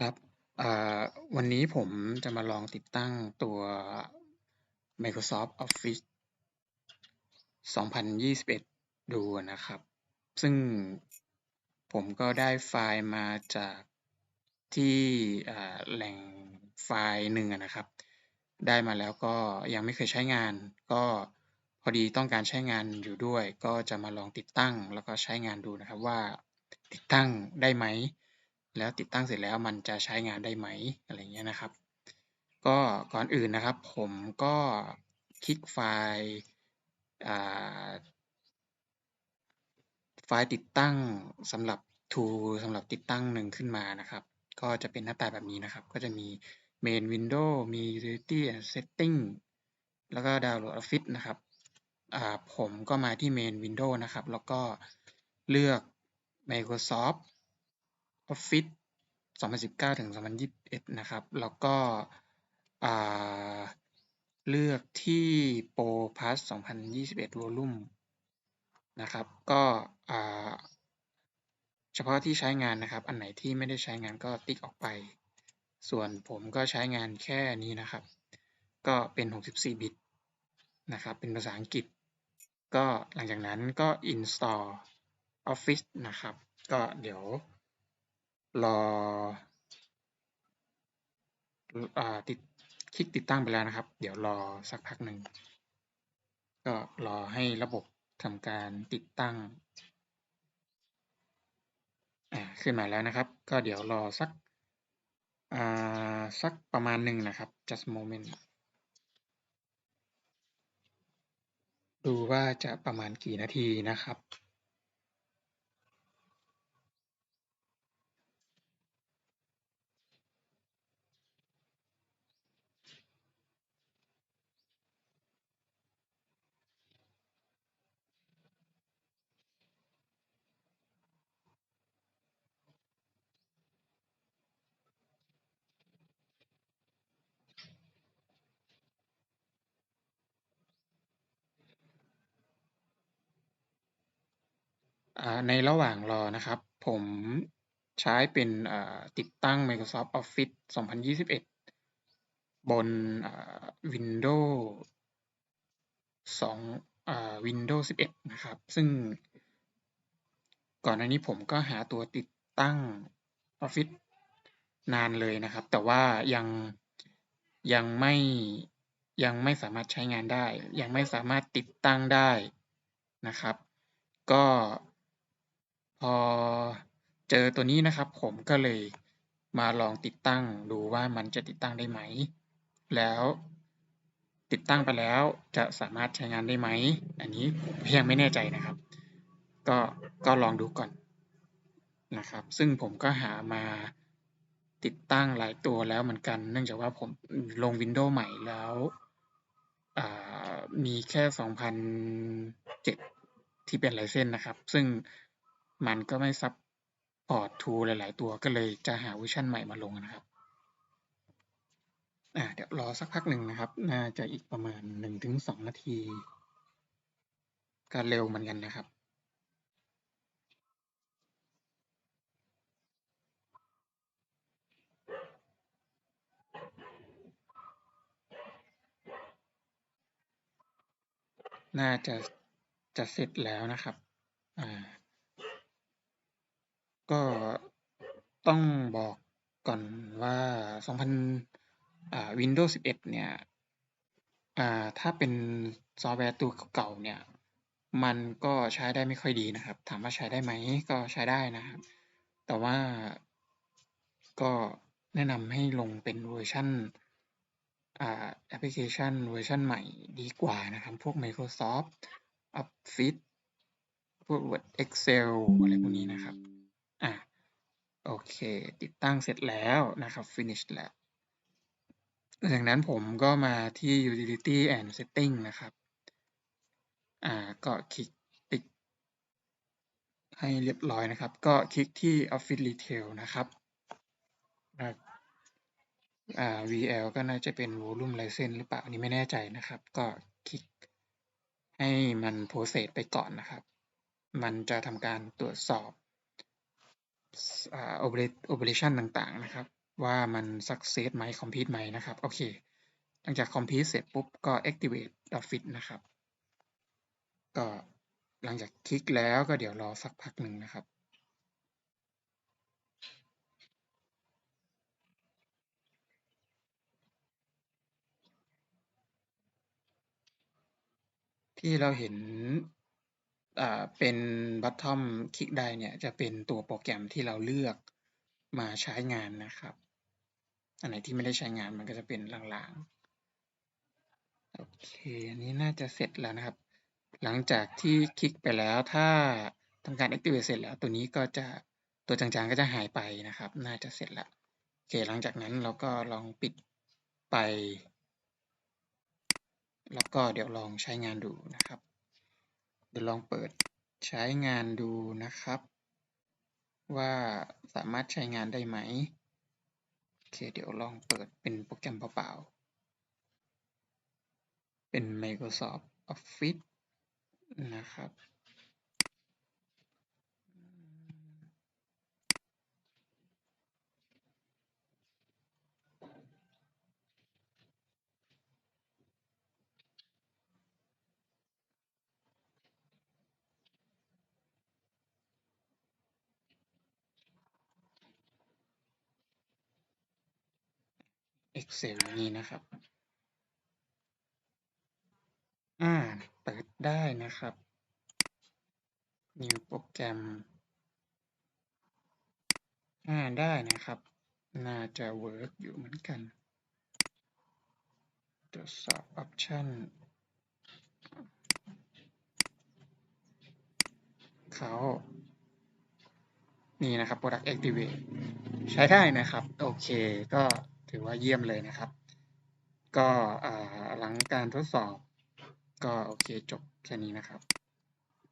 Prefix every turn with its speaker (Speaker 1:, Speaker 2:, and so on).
Speaker 1: ครับ อ่า วันนี้ผมจะมาลองติดตั้งตัว Microsoft Office 2021 ดูนะครับ ซึ่งผมก็ได้ไฟล์มาจากที่แหล่งไฟล์หนึ่งนะครับ ได้มาแล้วก็ยังไม่เคยใช้งาน ก็พอดีต้องการใช้งานอยู่ด้วย ก็จะมาลองติดตั้งแล้วก็ใช้งานดูนะครับว่าติดตั้งได้ไหม แล้วติดตั้งเสร็จแล้วมันจะใช้งานได้ไหมอะไรเงี้ยนะครับ ก็ก่อนอื่นนะครับ ผมก็คลิกไฟล์ไฟล์ติดตั้งสำหรับ tool สำหรับติดตั้งหนึ่งขึ้นมานะครับ ก็จะเป็นหน้าตาแบบนี้นะครับ ก็จะมี main window มี utility and setting แล้วก็ download office นะครับผมก็มาที่ main window นะครับ แล้วก็เลือก Microsoft Office 2019 ถึง 2021 นะครับ แล้วก็เลือกที่ Pro Plus 2021 Volume นะครับ ก็เฉพาะที่ใช้งานนะครับ อันไหนที่ไม่ได้ใช้งานก็ติ๊กออกไป ส่วนผมก็ใช้งานแค่นี้นะครับ ก็เป็น 64 บิตนะครับ เป็นภาษาอังกฤษ ก็หลังจากนั้นก็ install Office นะครับ ก็เดี๋ยว รออติดคลิกติดตั้งไปแล้วนะครับ เดี๋ยวรอสักพักหนึ่ง ก็รอให้ระบบทำการติดตั้งขึ้นมาแล้วนะครับ ก็เดี๋ยวรอสักสักประมาณหนึ่งนะครับ just moment ดูว่าจะประมาณกี่นาทีนะครับ ในระหว่างรอนะครับ ผมใช้เป็นติดตั้ง Microsoft Office 2021 บน Windows 2 Windows 11 นะครับ ซึ่งก่อนหน้านี้ผมก็หาตัวติดตั้ง Office นานเลยนะครับ แต่ว่ายังยังไม่ยังไม่สามารถใช้งานได้ ยังไม่สามารถติดตั้งได้นะครับ ก็ อเจอตัวนี้นะครับ ผมก็เลยมาลองติดตั้งดูว่ามันจะติดตั้งได้ไหม แล้วติดตั้งไปแล้วจะสามารถใช้งานได้ไหม อันนี้ผมยังไม่แน่ใจนะครับ ก็ก็ลองดูก่อนนะครับ ซึ่งผมก็หามาติดตั้งหลายตัวแล้วเหมือนกัน เนื่องจากว่าผมลง Windows ใหม่แล้วมีแค่ 2007 ที่เป็นไลเซนนะครับ ซึ่ง มันก็ไม่ซับพอร์ตทูหลาย ๆ ตัวก็เลยจะหาเวอร์ชันใหม่มาลงนะครับอ่าเดี๋ยวรอสักพักหนึ่งนะครับ น่าจะอีกประมาณหนึ่งถึงสองนาทีก็เร็วเหมือนกันนะครับน่าจะจะเสร็จแล้วนะครับ อ่า ก็ต้องบอกก่อนว่า 2000อ่า Windows 11 เนี่ย อ่า ถ้าเป็นซอฟต์แวร์ตัวเก่าเนี่ย มันก็ใช้ได้ไม่ค่อยดีนะครับ ถามว่าใช้ได้ไหม ก็ใช้ได้นะครับ แต่ว่าก็แนะนำให้ลงเป็นเวอร์ชันอ่าแอปพลิเคชันเวอร์ชันใหม่ดีกว่านะครับ พวก Microsoft Office พวก Word Excel อะไรพวกนี้นะครับ เค ติดตั้งเสร็จแล้วนะครับ finish แล้วจากนั้นผมก็มาที่ utility and setting นะครับ อ่า ก็คลิกติ๊กให้เรียบร้อยนะครับ ก็คลิกที่ office retail นะครับอ่า VL ก็น่าจะเป็น volume license หรือเปล่าอันนี้ไม่แน่ใจนะครับ ก็คลิกให้มัน process ไปก่อนนะครับ มันจะทำการตรวจสอบ operation ต่างๆ นะครับ ว่ามัน success ไหม complete ไหมนะครับ โอเค หลังจาก complete เสร็จปุ๊บ ก็ activate .fit นะครับ ก็หลังจากคลิกแล้วก็เดี๋ยวรอสักพักหนึ่งนะครับที่เราเห็น เป็น bottom คลิกได้เนี่ย จะเป็นตัวโปรแกรมที่เราเลือกมาใช้งานนะครับ อันไหนที่ไม่ได้ใช้งานมันก็จะเป็นลางๆ โอเค อันนี้น่าจะเสร็จแล้วนะครับ หลังจากที่คลิกไปแล้วถ้าทำการ activate เสร็จแล้ว ตัวนี้ก็จะตัวจางๆก็จะหายไปนะครับ น่าจะเสร็จแล้ว โอเค หลังจากนั้นเราก็ลองปิดไป แล้วก็เดี๋ยวลองใช้งานดูนะครับ เดี๋ยวลองเปิดใช้งานดูนะครับ ว่าสามารถใช้งานได้ไหมโอเคเดี๋ยวลองเปิดเป็นโปรแกรมเปล่าๆเป็น Microsoft Office นะครับ Excel นี้นะครับ อ่า เปิดได้นะครับ New โปรแกรม อ่า ได้นะครับ น่าจะเวิร์กอยู่เหมือนกัน ตรวจสอบ Option เขานี่นะครับ Product Activate ใช้ได้นะครับ โอเคก็ ถือว่าเยี่ยมเลยนะครับ ก็หลังการทดสอบก็โอเคจบแค่นี้นะครับ